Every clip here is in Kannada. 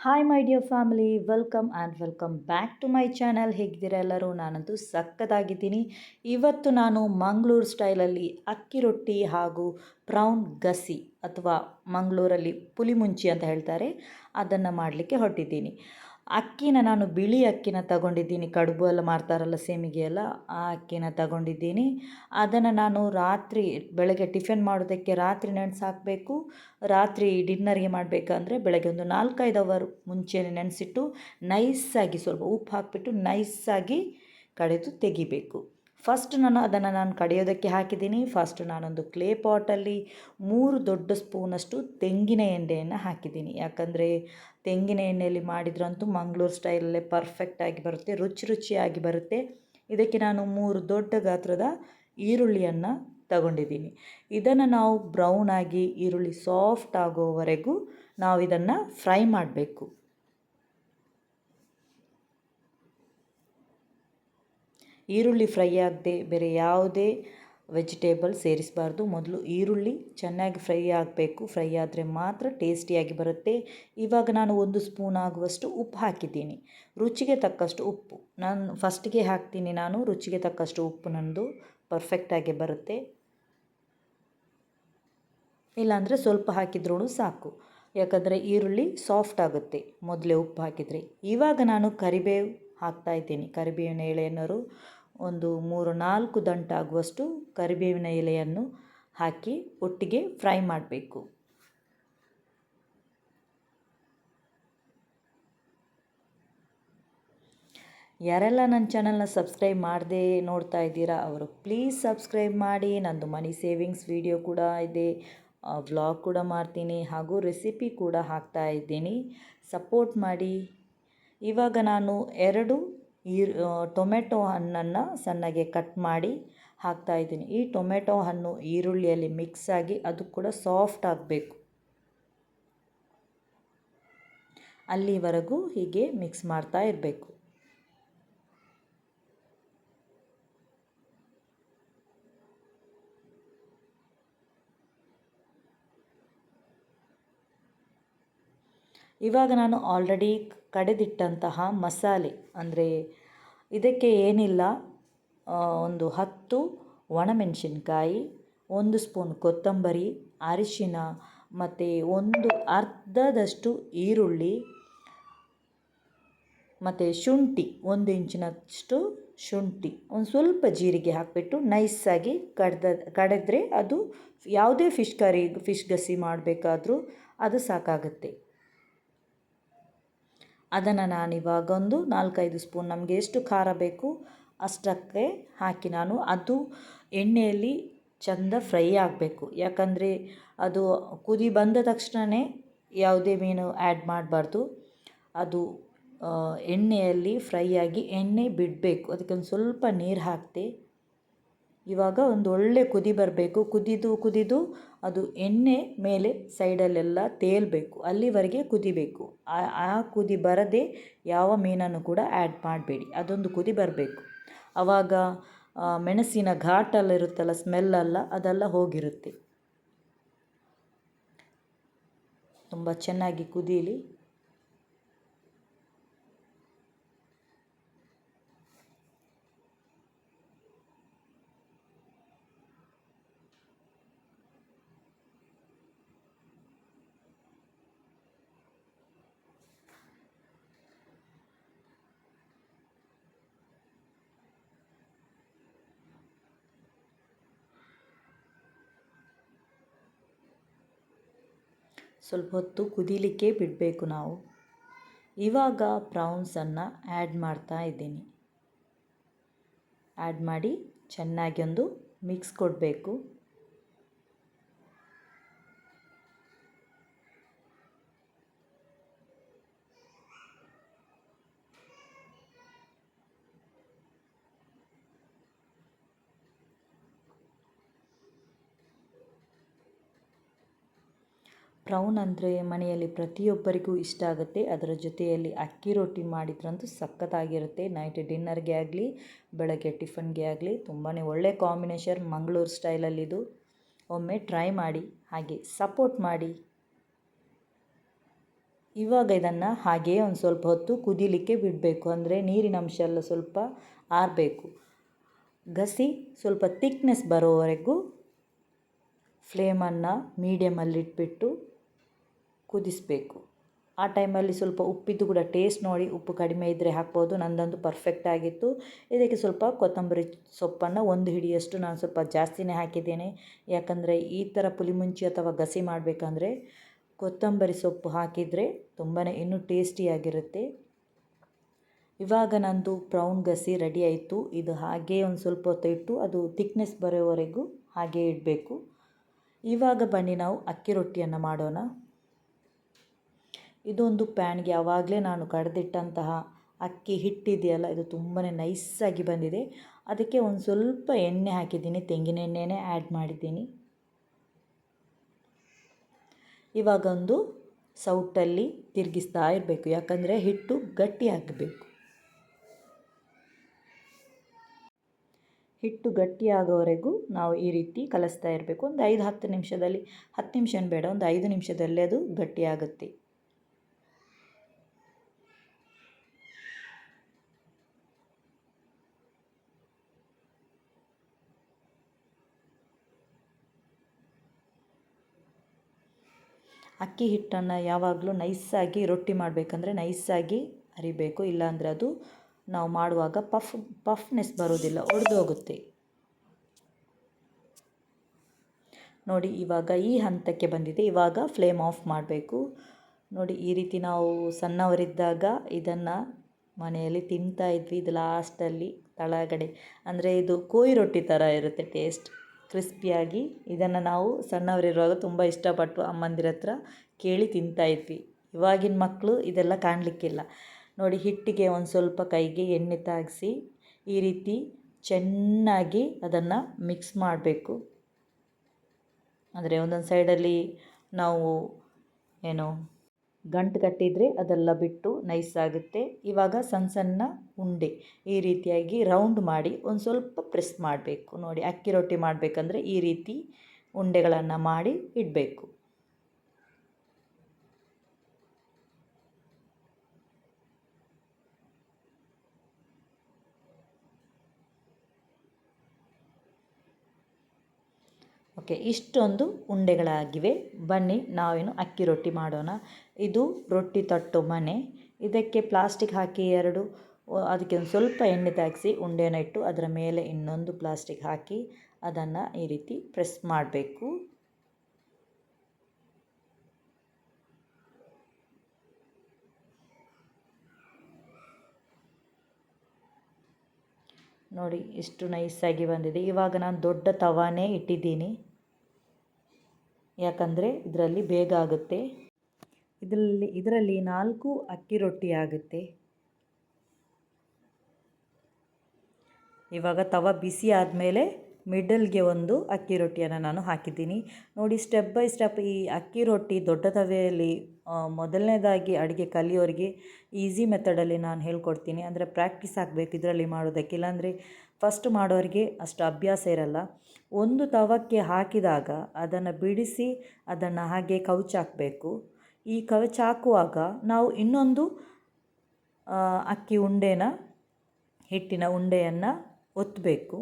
Hi my dear family welcome and welcome back to my channel ಹೇಗಿದ್ದೀರಾ ಎಲ್ಲರೂ? ನಾನಂತೂ ಸಕ್ಕತ್ತಾಗಿದ್ದೀನಿ ಇವತ್ತು ನಾನು ಮಂಗಳೂರು ಸ್ಟೈಲಲ್ಲಿ ಅಕ್ಕಿ ರೊಟ್ಟಿ ಹಾಗೂ ಪ್ರೌನ್ ಗಸಿ ಅಥವಾ ಮಂಗಳೂರಲ್ಲಿ ಪುಲಿಮುಂಚಿ ಅಂತ ಹೇಳ್ತಾರೆ. ಅದನ್ನು ಮಾಡಲಿಕ್ಕೆ ಹೊರಟಿದ್ದೀನಿ. ಅಕ್ಕಿನ ನಾನು ಬಿಳಿ ಅಕ್ಕಿನ ತಗೊಂಡಿದ್ದೀನಿ, ಕಡುಬು ಎಲ್ಲ ಮಾಡ್ತಾರಲ್ಲ ಸೇಮಿಗೆ ಎಲ್ಲ, ಆ ಅಕ್ಕಿನ ತಗೊಂಡಿದ್ದೀನಿ. ಅದನ್ನು ನಾನು ರಾತ್ರಿ, ಬೆಳಗ್ಗೆ ಟಿಫಿನ್ ಮಾಡೋದಕ್ಕೆ ರಾತ್ರಿ ನೆನೆಸಿ ಹಾಕಬೇಕು ರಾತ್ರಿ ಡಿನ್ನರ್ಗೆ ಮಾಡಬೇಕಂದ್ರೆ ಬೆಳಗ್ಗೆ ಒಂದು ನಾಲ್ಕೈದು ಅವರ್ ಮುಂಚೆನೇ ನೆನೆಸಿಟ್ಟು ನೈಸಾಗಿ ಸ್ವಲ್ಪ ಉಪ್ಪು ಹಾಕಿಬಿಟ್ಟು ನೈಸಾಗಿ ಕಡೆದು ತೆಗಿಬೇಕು. ಫಸ್ಟ್ ನಾನು ಅದನ್ನು ನಾನು ಕಡಿಯೋದಕ್ಕೆ ಹಾಕಿದ್ದೀನಿ. ಫಸ್ಟ್ ನಾನೊಂದು ಕ್ಲೇ ಪಾಟಲ್ಲಿ ಮೂರು ದೊಡ್ಡ ಸ್ಪೂನಷ್ಟು ತೆಂಗಿನ ಎಣ್ಣೆಯನ್ನು ಹಾಕಿದ್ದೀನಿ. ಯಾಕಂದರೆ ತೆಂಗಿನ ಎಣ್ಣೆಯಲ್ಲಿ ಮಾಡಿದ್ರಂತೂ ಮಂಗಳೂರು ಸ್ಟೈಲಲ್ಲೇ ಪರ್ಫೆಕ್ಟಾಗಿ ಬರುತ್ತೆ, ರುಚಿ ರುಚಿಯಾಗಿ ಬರುತ್ತೆ. ಇದಕ್ಕೆ ನಾನು ಮೂರು ದೊಡ್ಡ ಗಾತ್ರದ ಈರುಳ್ಳಿಯನ್ನು ತಗೊಂಡಿದ್ದೀನಿ. ಇದನ್ನು ನಾವು ಬ್ರೌನ್ ಆಗಿ, ಈರುಳ್ಳಿ ಸಾಫ್ಟ್ ಆಗೋವರೆಗೂ ನಾವು ಇದನ್ನು ಫ್ರೈ ಮಾಡಬೇಕು. ಈರುಳ್ಳಿ ಫ್ರೈ ಆಗದೆ ಬೇರೆ ಯಾವುದೇ ವೆಜಿಟೇಬಲ್ ಸೇರಿಸಬಾರ್ದು. ಮೊದಲು ಈರುಳ್ಳಿ ಚೆನ್ನಾಗಿ ಫ್ರೈ ಆಗಬೇಕು. ಫ್ರೈ ಆದರೆ ಮಾತ್ರ ಟೇಸ್ಟಿಯಾಗಿ ಬರುತ್ತೆ. ಇವಾಗ ನಾನು ಒಂದು ಸ್ಪೂನ್ ಆಗುವಷ್ಟು ಉಪ್ಪು ಹಾಕಿದ್ದೀನಿ. ರುಚಿಗೆ ತಕ್ಕಷ್ಟು ಉಪ್ಪು. ನಾನು ಫಸ್ಟಿಗೆ ಹಾಕ್ತೀನಿ ನಾನು. ರುಚಿಗೆ ತಕ್ಕಷ್ಟು ಉಪ್ಪು ನಂದು ಪರ್ಫೆಕ್ಟಾಗಿ ಬರುತ್ತೆ. ಇಲ್ಲಾಂದರೆ ಸ್ವಲ್ಪ ಹಾಕಿದ್ರೂ ಸಾಕು. ಯಾಕಂದರೆ ಈರುಳ್ಳಿ ಸಾಫ್ಟ್ ಆಗುತ್ತೆ. ಮೊದಲೇ ಉಪ್ಪು ಹಾಕಿದರೆ. ಇವಾಗ ನಾನು ಕರಿಬೇವು ಹಾಕ್ತಾ ಇದ್ದೀನಿ. ಕರಿಬೇವಿನ ಎಳೆಯನ್ನರು ಒಂದು ಮೂರು ನಾಲ್ಕು ದಂಟಾಗುವಷ್ಟು ಕರಿಬೇವಿನ ಎಲೆಯನ್ನು ಹಾಕಿ ಒಟ್ಟಿಗೆ ಫ್ರೈ ಮಾಡಬೇಕು. ಯಾರೆಲ್ಲ ನನ್ನ ಚಾನಲ್ನ ಸಬ್ಸ್ಕ್ರೈಬ್ ಮಾಡದೆ ನೋಡ್ತಾ ಇದ್ದೀರಾ, ಅವರು ಪ್ಲೀಸ್ ಸಬ್ಸ್ಕ್ರೈಬ್ ಮಾಡಿ. ನಂದು ಮನಿ ಸೇವಿಂಗ್ಸ್ ವಿಡಿಯೋ ಕೂಡ ಇದೆ ವ್ಲಾಗ್ ಕೂಡ ಮಾಡ್ತೀನಿ, ಹಾಗೂ ರೆಸಿಪಿ ಕೂಡ ಹಾಕ್ತಾ ಇದ್ದೀನಿ. ಸಪೋರ್ಟ್ ಮಾಡಿ. ಇವಾಗ ನಾನು ಎರಡು ಈರ್ ಟೊಮೆಟೊ ಹಣ್ಣನ್ನು ಸಣ್ಣಗೆ ಕಟ್ ಮಾಡಿ ಹಾಕ್ತಾಯಿದ್ದೀನಿ ಈ ಟೊಮೆಟೊ ಹಣ್ಣು ಈರುಳ್ಳಿಯಲ್ಲಿ ಮಿಕ್ಸ್ ಆಗಿ ಅದು ಕೂಡ ಸಾಫ್ಟ್ ಆಗಬೇಕು. ಅಲ್ಲಿವರೆಗೂ ಹೀಗೆ ಮಿಕ್ಸ್ ಮಾಡ್ತಾ ಇರಬೇಕು. ಇವಾಗ ನಾನು ಆಲ್ರೆಡಿ ಕಡೆದಿಟ್ಟಂತಹ ಮಸಾಲೆ, ಅಂದರೆ ಇದಕ್ಕೆ ಏನಿಲ್ಲ ಒಂದು ಹತ್ತು ಒಣಮೆಣಸಿನ್ಕಾಯಿ, ಒಂದು ಸ್ಪೂನ್ ಕೊತ್ತಂಬರಿ, ಅರಿಶಿನ, ಮತ್ತು ಒಂದು ಅರ್ಧದಷ್ಟು ಈರುಳ್ಳಿ, ಮತ್ತು ಶುಂಠಿ, ಒಂದು ಇಂಚಿನಷ್ಟು ಶುಂಠಿ, ಒಂದು ಸ್ವಲ್ಪ ಜೀರಿಗೆ ಹಾಕಿಬಿಟ್ಟು ನೈಸಾಗಿ ಕಡ್ದ, ಕಡೆದ್ರೆ ಅದು ಯಾವುದೇ ಫಿಶ್ ಕರಿ, ಫಿಶ್ ಗಸಿ ಮಾಡಬೇಕಾದ್ರೂ ಅದು ಸಾಕಾಗುತ್ತೆ. ಅದನ್ನು ನಾನಿವಾಗ ಒಂದು ನಾಲ್ಕೈದು ಸ್ಪೂನ್. ನಮಗೆ ಎಷ್ಟು ಖಾರ ಬೇಕು ಅಷ್ಟಕ್ಕೆ ಹಾಕಿ ನಾನು ಅದು ಎಣ್ಣೆಯಲ್ಲಿ ಚೆಂದ ಫ್ರೈ ಆಗಬೇಕು. ಯಾಕಂದರೆ ಅದು ಕುದಿ ಬಂದ ತಕ್ಷಣವೇ ಯಾವುದೇ ಮೀನು ಆ್ಯಡ್ ಮಾಡಬಾರ್ದು. ಅದು ಎಣ್ಣೆಯಲ್ಲಿ ಫ್ರೈ ಆಗಿ ಎಣ್ಣೆ ಬಿಡಬೇಕು. ಅದಕ್ಕೊಂದು ಸ್ವಲ್ಪ ನೀರು ಹಾಕಿದೆ ಇವಾಗ ಒಂದು ಒಳ್ಳೆ ಕುದಿ ಬರಬೇಕು. ಕುದಿದು ಕುದಿದು ಅದು ಎಣ್ಣೆ ಮೇಲೆ ಸೈಡಲ್ಲೆಲ್ಲ ತೇಲಬೇಕು. ಅಲ್ಲಿವರೆಗೆ ಕುದಿಬೇಕು. ಆ ಕುದಿ ಬರದೆ ಯಾವ ಮೀನನ್ನು ಕೂಡ ಆ್ಯಡ್ ಮಾಡಬೇಡಿ. ಅದೊಂದು ಕುದಿ ಬರಬೇಕು. ಆವಾಗ ಮೆಣಸಿನ ಘಾಟೆಲ್ಲ ಇರುತ್ತಲ್ಲ ಸ್ಮೆಲ್ಲೆಲ್ಲ ಅದೆಲ್ಲ ಹೋಗಿರುತ್ತೆ. ತುಂಬ ಚೆನ್ನಾಗಿ ಕುದೀಲಿ. ಸ್ವಲ್ಪ ಹೊತ್ತು ಕುದೀಲಿಕ್ಕೆ ಬಿಡಬೇಕು ನಾವು. ಇವಾಗ ಪ್ರಾನ್ಸನ್ನು ಆ್ಯಡ್ ಮಾಡ್ತಾ ಇದ್ದೀನಿ. ಆ್ಯಡ್ ಮಾಡಿ ಚೆನ್ನಾಗಿ ಒಂದು ಮಿಕ್ಸ್ ಕೊಡಬೇಕು. ಪ್ರೌನ್ ಅಂದರೆ ಮನೆಯಲ್ಲಿ ಪ್ರತಿಯೊಬ್ಬರಿಗೂ ಇಷ್ಟ ಆಗುತ್ತೆ. ಅದರ ಜೊತೆಯಲ್ಲಿ ಅಕ್ಕಿ ರೊಟ್ಟಿ ಮಾಡಿದ್ರಂತೂ ಸಖತ್ತಾಗಿರುತ್ತೆ. ನೈಟ್ ಡಿನ್ನರ್ಗೆ ಆಗಲಿ, ಬೆಳಗ್ಗೆ ಟಿಫನ್ಗೆ ಆಗಲಿ ತುಂಬಾ ಒಳ್ಳೆ ಕಾಂಬಿನೇಷನ್ ಮಂಗಳೂರು ಸ್ಟೈಲಲ್ಲಿದು. ಒಮ್ಮೆ ಟ್ರೈ ಮಾಡಿ, ಹಾಗೆ ಸಪೋರ್ಟ್ ಮಾಡಿ. ಇವಾಗ ಇದನ್ನು ಹಾಗೆಯೇ ಒಂದು ಸ್ವಲ್ಪ ಹೊತ್ತು ಕುದಿಲಿಕ್ಕೆ ಬಿಡಬೇಕು. ಅಂದರೆ ನೀರಿನ ಅಂಶ ಎಲ್ಲ ಸ್ವಲ್ಪ ಆರಬೇಕು. ಗಸಿ ಸ್ವಲ್ಪ ತಿಕ್ನೆಸ್ ಬರೋವರೆಗೂ ಫ್ಲೇಮನ್ನು ಮೀಡಿಯಮಲ್ಲಿಟ್ಬಿಟ್ಟು ಕುದಿಸಬೇಕು. ಆ ಟೈಮಲ್ಲಿ ಸ್ವಲ್ಪ ಉಪ್ಪಿದ್ದು ಕೂಡ ಟೇಸ್ಟ್ ನೋಡಿ ಉಪ್ಪು ಕಡಿಮೆ ಇದ್ದರೆ ಹಾಕ್ಬೋದು. ನಂದಂತೂ ಪರ್ಫೆಕ್ಟ್ ಆಗಿತ್ತು. ಇದಕ್ಕೆ ಸ್ವಲ್ಪ ಕೊತ್ತಂಬರಿ ಸೊಪ್ಪನ್ನು ಒಂದು ಹಿಡಿಯಷ್ಟು ನಾನು ಸ್ವಲ್ಪ ಜಾಸ್ತಿನೇ ಹಾಕಿದ್ದೇನೆ. ಯಾಕಂದರೆ ಈ ಥರ ಪುಲಿಮುಂಚಿ ಅಥವಾ ಗಸಿ ಮಾಡಬೇಕಂದ್ರೆ ಕೊತ್ತಂಬರಿ ಸೊಪ್ಪು ಹಾಕಿದರೆ ತುಂಬಾ ಇನ್ನೂ ಟೇಸ್ಟಿಯಾಗಿರುತ್ತೆ ಇವಾಗ ನಂದು ಪ್ರೌನ್ ಗಸಿ ರೆಡಿ ಆಯಿತು. ಇದು ಹಾಗೇ ಒಂದು ಸ್ವಲ್ಪ ಹೊತ್ತು ಇಟ್ಟು ಅದು ತಿಕ್ನೆಸ್ ಬರೋವರೆಗೂ ಹಾಗೇ ಇಡಬೇಕು. ಇವಾಗ ಬನ್ನಿ ನಾವು ಅಕ್ಕಿ ರೊಟ್ಟಿಯನ್ನು ಮಾಡೋಣ. ಇದೊಂದು ಪ್ಯಾನ್ಗೆ ಯಾವಾಗಲೇ ನಾನು ಕಡ್ದಿಟ್ಟಂತಹ ಅಕ್ಕಿ ಹಿಟ್ಟಿದೆಯಲ್ಲ, ಇದು ತುಂಬಾ ನೈಸಾಗಿ ಬಂದಿದೆ. ಅದಕ್ಕೆ ಒಂದು ಸ್ವಲ್ಪ ಎಣ್ಣೆ ಹಾಕಿದ್ದೀನಿ, ತೆಂಗಿನ ಎಣ್ಣೆನೇ ಆ್ಯಡ್ ಮಾಡಿದ್ದೀನಿ. ಇವಾಗೊಂದು ಸೌಟಲ್ಲಿ ತಿರುಗಿಸ್ತಾ ಇರಬೇಕು, ಯಾಕಂದರೆ ಹಿಟ್ಟು ಗಟ್ಟಿ ಆಗಬೇಕು. ಹಿಟ್ಟು ಗಟ್ಟಿಯಾಗೋವರೆಗೂ ನಾವು ಈ ರೀತಿ ಕಲಿಸ್ತಾ ಇರಬೇಕು. ಒಂದು ಐದು ಹತ್ತು ನಿಮಿಷದಲ್ಲಿ, ಹತ್ತು ನಿಮಿಷ ಬೇಡ, ಒಂದು ಐದು ನಿಮಿಷದಲ್ಲಿ ಅದು ಗಟ್ಟಿಯಾಗುತ್ತೆ ಅಕ್ಕಿ ಹಿಟ್ಟನ್ನು ಯಾವಾಗಲೂ ನೈಸಾಗಿ ರೊಟ್ಟಿ ಮಾಡಬೇಕಂದ್ರೆ ನೈಸಾಗಿ ಅರಿಬೇಕು, ಇಲ್ಲಾಂದರೆ ಅದು ನಾವು ಮಾಡುವಾಗ ಪಫ್, ಪಫ್ನೆಸ್ ಬರೋದಿಲ್ಲ, ಒಡೆದು ಹೋಗುತ್ತೆ. ನೋಡಿ, ಇವಾಗ ಈ ಹಂತಕ್ಕೆ ಬಂದಿದೆ, ಇವಾಗ ಫ್ಲೇಮ್ ಆಫ್ ಮಾಡಬೇಕು. ನೋಡಿ, ಈ ರೀತಿ ನಾವು ಸಣ್ಣವರಿದ್ದಾಗ ಇದನ್ನು ಮನೆಯಲ್ಲಿ ತಿಂತಾ ಇದ್ವಿ, ಇದು ಲಾಸ್ಟಲ್ಲಿ ತಳಗಡೆ. ಅಂದರೆ ಇದು ಕೋಯಿ ರೊಟ್ಟಿ ಥರ ಇರುತ್ತೆ ಟೇಸ್ಟ್. ಕ್ರಿಸ್ಪಿಯಾಗಿ ಇದನ್ನು ನಾವು ಸಣ್ಣವರಿರುವಾಗ ತುಂಬ ಇಷ್ಟಪಟ್ಟು ಅಮ್ಮಂದಿರ ಹತ್ರ ಕೇಳಿ ತಿಂತಾಯಿದ್ವಿ ಇವಾಗಿನ ಮಕ್ಕಳು ಇದೆಲ್ಲ ಕಾಣಲಿಕ್ಕಿಲ್ಲ. ನೋಡಿ, ಹಿಟ್ಟಿಗೆ ಒಂದು ಸ್ವಲ್ಪ ಕೈಗೆ ಎಣ್ಣೆ ತಾಗಿಸಿ ಈ ರೀತಿ ಚೆನ್ನಾಗಿ ಅದನ್ನು ಮಿಕ್ಸ್ ಮಾಡಬೇಕು. ಅಂದರೆ ಒಂದೊಂದು ಸೈಡಲ್ಲಿ ನಾವು, ಏನು ಗಂಟು ಕಟ್ಟಿದರೆ ಅದೆಲ್ಲ ಬಿಟ್ಟು ನೈಸ್ ಆಗುತ್ತೆ. ಇವಾಗ ಸಣ್ಣ ಸಣ್ಣ ಉಂಡೆ ಈ ರೀತಿಯಾಗಿ ರೌಂಡ್ ಮಾಡಿ ಒಂದು ಸ್ವಲ್ಪ ಪ್ರೆಸ್ ಮಾಡಬೇಕು. ನೋಡಿ ಅಕ್ಕಿ ರೊಟ್ಟಿ ಮಾಡಬೇಕಂದ್ರೆ ಈ ರೀತಿ ಉಂಡೆಗಳನ್ನು ಮಾಡಿ ಇಡಬೇಕು. ಓಕೆ, ಇಷ್ಟೊಂದು ಉಂಡೆಗಳಾಗಿವೆ. ಬನ್ನಿ ನಾವೇನು ಅಕ್ಕಿ ರೊಟ್ಟಿ ಮಾಡೋಣ. ಇದು ರೊಟ್ಟಿ ತಟ್ಟು ಮನೆ. ಇದಕ್ಕೆ ಪ್ಲಾಸ್ಟಿಕ್ ಹಾಕಿ ಎರಡು ಅದಕ್ಕೆ ಒಂದು ಸ್ವಲ್ಪ ಎಣ್ಣೆ ತಾಗಿಸಿ ಉಂಡೆನ ಇಟ್ಟು ಅದರ ಮೇಲೆ ಇನ್ನೊಂದು ಪ್ಲಾಸ್ಟಿಕ್ ಹಾಕಿ ಅದನ್ನು ಈ ರೀತಿ ಪ್ರೆಸ್ ಮಾಡಬೇಕು. ನೋಡಿ, ಇಷ್ಟು ನೈಸಾಗಿ ಬಂದಿದೆ. ಇವಾಗ ನಾನು ದೊಡ್ಡ ತವಾನೇ ಇಟ್ಟಿದ್ದೀನಿ. ಯಾಕಂದರೆ ಇದರಲ್ಲಿ ಬೇಗ ಆಗುತ್ತೆ. ಇದರಲ್ಲಿ ಇದರಲ್ಲಿ ನಾಲ್ಕು ಅಕ್ಕಿ ರೊಟ್ಟಿ ಆಗುತ್ತೆ. ಇವಾಗ ತವ ಬಿಸಿ ಆದಮೇಲೆ ಮಿಡಲ್ಗೆ ಒಂದು ಅಕ್ಕಿ ರೊಟ್ಟಿಯನ್ನು ನಾನು ಹಾಕಿದ್ದೀನಿ. ನೋಡಿ ಸ್ಟೆಪ್ ಬೈ ಸ್ಟೆಪ್ ಈ ಅಕ್ಕಿ ರೊಟ್ಟಿ ದೊಡ್ಡ ತವೆಯಲ್ಲಿ ಮೊದಲನೇದಾಗಿ ಅಡುಗೆ ಕಲಿಯೋರಿಗೆ ಈಸಿ ಮೆಥಡಲ್ಲಿ ನಾನು ಹೇಳ್ಕೊಡ್ತೀನಿ. ಅಂದರೆ ಪ್ರಾಕ್ಟೀಸ್ ಆಗಬೇಕು ಇದರಲ್ಲಿ ಮಾಡೋದಕ್ಕೆ. ಇಲ್ಲಾಂದರೆ ಫಸ್ಟ್ ಮಾಡೋರಿಗೆ ಅಷ್ಟು ಅಭ್ಯಾಸ ಇರಲ್ಲ. ಒಂದು ತವಕ್ಕೆ ಹಾಕಿದಾಗ ಅದನ್ನು ಬಿಡಿಸಿ ಅದನ್ನು ಹಾಗೆ ಕವುಚಾಕಬೇಕು ಈ ಕವಚಾಕುವಾಗ ನಾವು ಇನ್ನೊಂದು ಅಕ್ಕಿ ಉಂಡೆನ, ಹಿಟ್ಟಿನ ಉಂಡೆಯನ್ನು ಒತ್ತಬೇಕು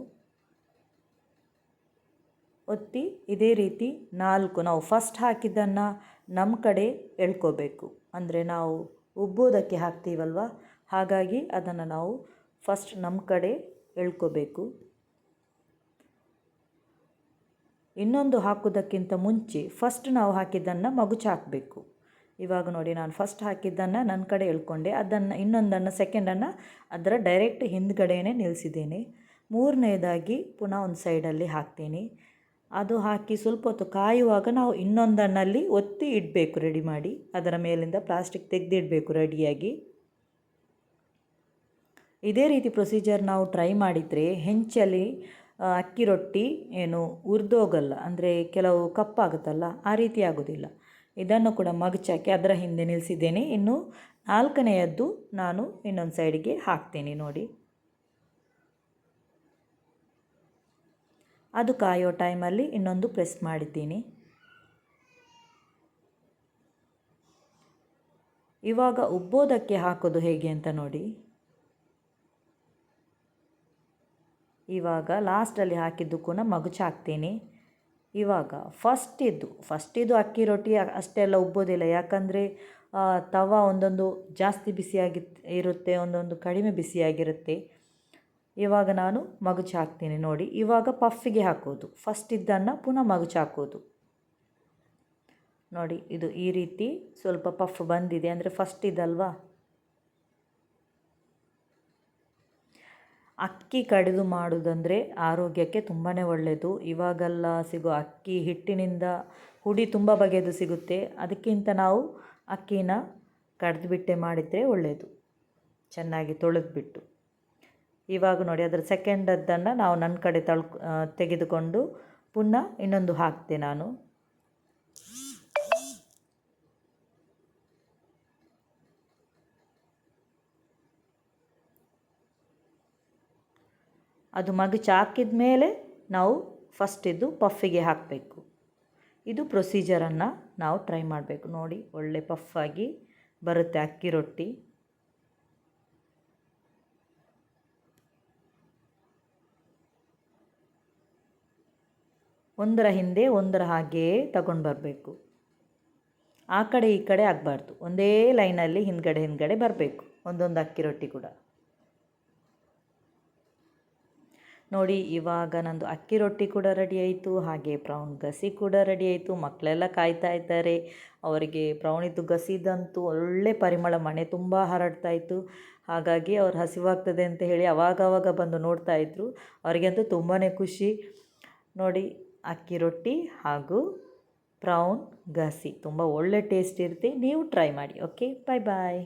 ಒತ್ತಿ ಇದೇ ರೀತಿ ನಾಲ್ಕು, ನಾವು ಫಸ್ಟ್ ಹಾಕಿದ್ದನ್ನು ನಮ್ಮ ಕಡೆ ಎಳ್ಕೋಬೇಕು. ಅಂದರೆ ನಾವು ಉಬ್ಬೋದಕ್ಕೆ ಹಾಕ್ತೀವಲ್ವ? ಹಾಗಾಗಿ ಅದನ್ನು ನಾವು ಫಸ್ಟ್ ನಮ್ಮ ಕಡೆ ಎಳ್ಕೋಬೇಕು. ಇನ್ನೊಂದು ಹಾಕೋದಕ್ಕಿಂತ ಮುಂಚೆ ಫಸ್ಟ್ ನಾವು ಹಾಕಿದ್ದನ್ನು ಮಗುಚಾಕಬೇಕು ಇವಾಗ ನೋಡಿ, ನಾನು ಫಸ್ಟ್ ಹಾಕಿದ್ದನ್ನು ನನ್ನ ಕಡೆ ಎಳ್ಕೊಂಡೆ, ಅದನ್ನು ಇನ್ನೊಂದನ್ನು ಸೆಕೆಂಡನ್ನು ಅದರ ಡೈರೆಕ್ಟ್ ಹಿಂದ್ಗಡೆಯೇ ನಿಲ್ಲಿಸಿದ್ದೇನೆ ಮೂರನೇದಾಗಿ ಪುನಃ ಒಂದು ಸೈಡಲ್ಲಿ ಹಾಕ್ತೀನಿ. ಅದು ಹಾಕಿ ಸ್ವಲ್ಪ ಹೊತ್ತು ಕಾಯುವಾಗ ನಾವು ಇನ್ನೊಂದನ್ನಲ್ಲಿ ಒತ್ತಿ ಇಡಬೇಕು ರೆಡಿ ಮಾಡಿ. ಅದರ ಮೇಲಿಂದ ಪ್ಲಾಸ್ಟಿಕ್ ತೆಗೆದಿಡಬೇಕು ರೆಡಿಯಾಗಿ ಇದೇ ರೀತಿ ಪ್ರೊಸೀಜರ್ ನಾವು ಟ್ರೈ ಮಾಡಿದರೆ, ಹೆಂಚಲ್ಲಿ ಅಕ್ಕಿ ರೊಟ್ಟಿ ಏನು ಉರಿದೋಗಲ್ಲ, ಅಂದರೆ ಕೆಲವು ಕಪ್ಪಾಗುತ್ತಲ್ಲ, ಆ ರೀತಿ ಆಗೋದಿಲ್ಲ. ಇದನ್ನು ಕೂಡ ಮಗಚಾಕಿ ಅದರ ಹಿಂದೆ ನಿಲ್ಲಿಸಿದ್ದೇನೆ ಇನ್ನು ನಾಲ್ಕನೆಯದ್ದು ನಾನು ಇನ್ನೊಂದು ಸೈಡಿಗೆ ಹಾಕ್ತೀನಿ ನೋಡಿ. ಅದು ಕಾಯೋ ಟೈಮಲ್ಲಿ ಇನ್ನೊಂದು ಪ್ರೆಸ್ ಮಾಡಿದ್ದೀನಿ. ಇವಾಗ ಉಬ್ಬೋದಕ್ಕೆ ಹಾಕೋದು ಹೇಗೆ ಅಂತ ನೋಡಿ. ಇವಾಗ ಲಾಸ್ಟಲ್ಲಿ ಹಾಕಿದ್ದಕ್ಕೂ ಮಗುಚು ಹಾಕ್ತೀನಿ ಇವಾಗ ಫಸ್ಟ್ ಇದ್ದು ಫಸ್ಟ್ ಇದು ಅಕ್ಕಿ ರೊಟ್ಟಿ ಅಷ್ಟೆಲ್ಲ ಉಬ್ಬೋದಿಲ್ಲ. ಯಾಕಂದರೆ ತವ ಒಂದೊಂದು ಜಾಸ್ತಿ ಬಿಸಿಯಾಗಿ ಇರುತ್ತೆ, ಒಂದೊಂದು ಕಡಿಮೆ ಬಿಸಿಯಾಗಿರುತ್ತೆ ಇವಾಗ ನಾನು ಮಗುಚು ಹಾಕ್ತೀನಿ ನೋಡಿ. ಇವಾಗ ಪಫ್ಗೆ ಹಾಕೋದು. ಫಸ್ಟ್ ಇದ್ದನ್ನು ಪುನಃ ಮಗುಚು ಹಾಕೋದು ನೋಡಿ, ಇದು ಈ ರೀತಿ ಸ್ವಲ್ಪ ಪಫ್ ಬಂದಿದೆ. ಅಂದರೆ ಫಸ್ಟ್ ಇದಲ್ವಾ ಅಕ್ಕಿ ಕಡಿದು ಮಾಡುವುದಂದರೆ ಆರೋಗ್ಯಕ್ಕೆ ತುಂಬಾ ಒಳ್ಳೆಯದು ಇವಾಗೆಲ್ಲ ಸಿಗೋ ಅಕ್ಕಿ ಹಿಟ್ಟಿನಿಂದ ಹುಡಿ ತುಂಬ ಬಗೆಯದು ಸಿಗುತ್ತೆ. ಅದಕ್ಕಿಂತ ನಾವು ಅಕ್ಕಿನ ಕಡ್ದು ಬಿಟ್ಟೆ ಮಾಡಿದರೆ ಒಳ್ಳೆಯದು ಚೆನ್ನಾಗಿ ತೊಳೆದ್ಬಿಟ್ಟು. ಇವಾಗ ನೋಡಿ, ಅದರ ಸೆಕೆಂಡದ್ದನ್ನು ನಾವು ನನ್ನ ಕಡೆ ತಳ್ಕೊ ತೆಗೆದುಕೊಂಡು ಪುನಃ ಇನ್ನೊಂದು ಹಾಕ್ತೆ ನಾನು. ಅದು ಮಗುಚು ಹಾಕಿದ ಮೇಲೆ ನಾವು ಫಸ್ಟ್ ಇದು ಪಫ್ಫಿಗೆ ಹಾಕಬೇಕು. ಇದು ಪ್ರೊಸೀಜರನ್ನು ನಾವು ಟ್ರೈ ಮಾಡಬೇಕು. ನೋಡಿ, ಒಳ್ಳೆ ಪಫ್ಫಾಗಿ ಬರುತ್ತೆ ಅಕ್ಕಿ ರೊಟ್ಟಿ. ಒಂದರ ಹಿಂದೆ ಒಂದರ ಹಾಗೆಯೇ ತಗೊಂಡು ಬರಬೇಕು. ಆ ಕಡೆ ಈ ಕಡೆ ಆಗಬಾರ್ದು. ಒಂದೇ ಲೈನಲ್ಲಿ ಹಿಂದ್ಗಡೆ ಹಿಂದ್ಗಡೆ ಬರಬೇಕು. ಒಂದೊಂದು ಅಕ್ಕಿ ರೊಟ್ಟಿ ಕೂಡ. ನೋಡಿ, ಇವಾಗ ನಂದು ಅಕ್ಕಿ ರೊಟ್ಟಿ ಕೂಡ ರೆಡಿ ಆಯಿತು, ಹಾಗೆ ಪ್ರೌನ್ ಗಸಿ ಕೂಡ ರೆಡಿ ಆಯಿತು ಮಕ್ಕಳೆಲ್ಲ ಕಾಯ್ತಾ ಇದ್ದಾರೆ. ಅವರಿಗೆ ಪ್ರೌನಿದ್ದು ಗಸಿದಂತೂ ಒಳ್ಳೆ ಪರಿಮಳ ಮನೆ ತುಂಬ ಹರಡ್ತಾ ಇತ್ತು. ಹಾಗಾಗಿ ಅವ್ರು ಹಸಿವಾಗ್ತದೆ ಅಂತ ಹೇಳಿ ಅವಾಗವಾಗ ಬಂದು ನೋಡ್ತಾ ಇದ್ದರು ಅವರಿಗಂತೂ ತುಂಬಾ ಖುಷಿ. ನೋಡಿ, ಅಕ್ಕಿ ರೊಟ್ಟಿ ಹಾಗೂ ಪ್ರೌನ್ ಗಸಿ, ತುಂಬ ಒಳ್ಳೆ ಟೇಸ್ಟ್ ಇರುತ್ತೆ. ನೀವು ಟ್ರೈ ಮಾಡಿ ಓಕೆ ಬಾಯ್ ಬಾಯ್